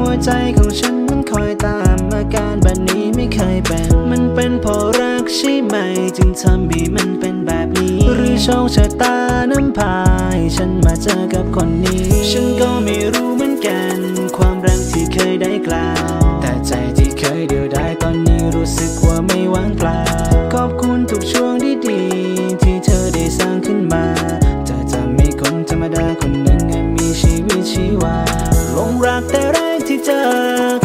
ัวใจของฉันมันคอยตามอาการแบบนี้ไม่เคยเป็น มันเป็นเพราะรักใช่ไหม จึงทำให้มันเป็นแบบนี้ หรือโชคชะตานำพาให้ฉันมาเจอกับคนนี้ ฉันก็ไม่รู้เหมือนกัน ความรักที่เคยได้กล่าว แต่ใจที่เคยเดียวดายตอนนี้รู้สึกว่าไม่ว่างเปล่า ขอบคุณทุกช่วงที่ดีๆที่เธอได้สร้างขึ้นมาเธอจะมีคนธรรมดาคนหนึ่งให้มีชีวิตชีวาลงรักแต่ เจอ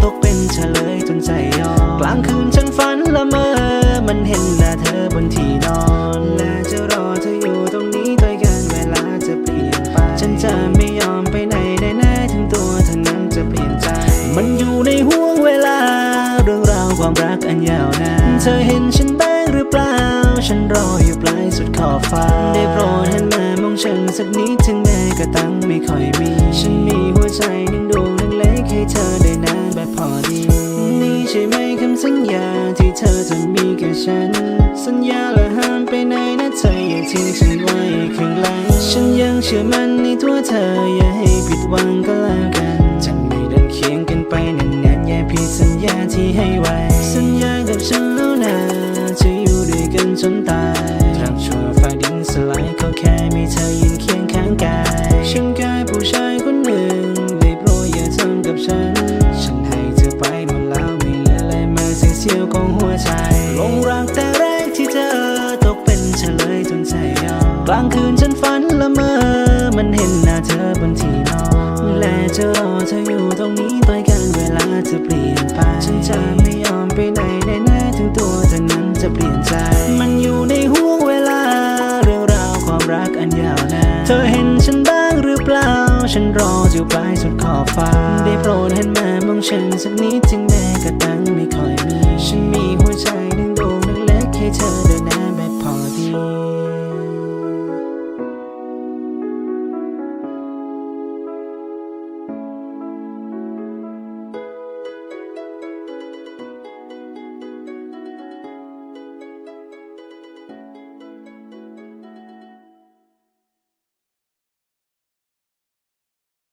ตกเป็นเฉลยจนใจยอมกลางคืนฉันฝันละเมอ มันเห็นหน้าเธอบนที่นอน และจะรอเธออยู่ตรงนี้ด้วยกันเวลาจะเปลี่ยนไป ฉันจะไม่ยอมไปไหนแน่ๆถึงตัวเธอนั้นจะเปลี่ยนใจ มันอยู่ในห่วงเวลา เรื่องราวความรักอันยาวนานเธอเห็นฉันบ้างหรือเปล่า ฉันรออยู่ปลายสุดขอบฟ้า ได้โปรดหันมามองฉันสักนิดถึงแม้กระตังไม่ค่อยมี ฉันมีหัวใจหนึ่ง ฉัน สัญญาและห้ามไปไหนนะเธออย่าทิ้งฉันไว้ข้างหลัง ฉันยังเชื่อมั่นในตัวเธออย่าให้ผิดหวังก็แล้วกันจะไม่เดินเคียงกันไปนานๆอย่าผิดสัญญาที่ให้ไว้างคืนฉันฝันละเมอ มันเห็นหน้าเธอบนที่นอนและจะรอเธออยู่ตรงนี้ไปกันเวลาจะเปลี่ยนไป ฉันจะไม่ยอมไปไหนแน่ๆถึงตัวเธอนั้นจะเปลี่ยนใจ มันอยู่ในห่วงเวลา เรื่องราวความรักอันยาวนานเธอเห็นฉันบ้างหรือเปล่า ฉันรออยู่ปลายสุดขอบฟ้า ได้โปรดเห็นมามองฉันสักนิดจึงแม้กระตังไม่ค่อยมี ฉันมีหัวใจหนึ่งดวงเล็กๆให้เธอ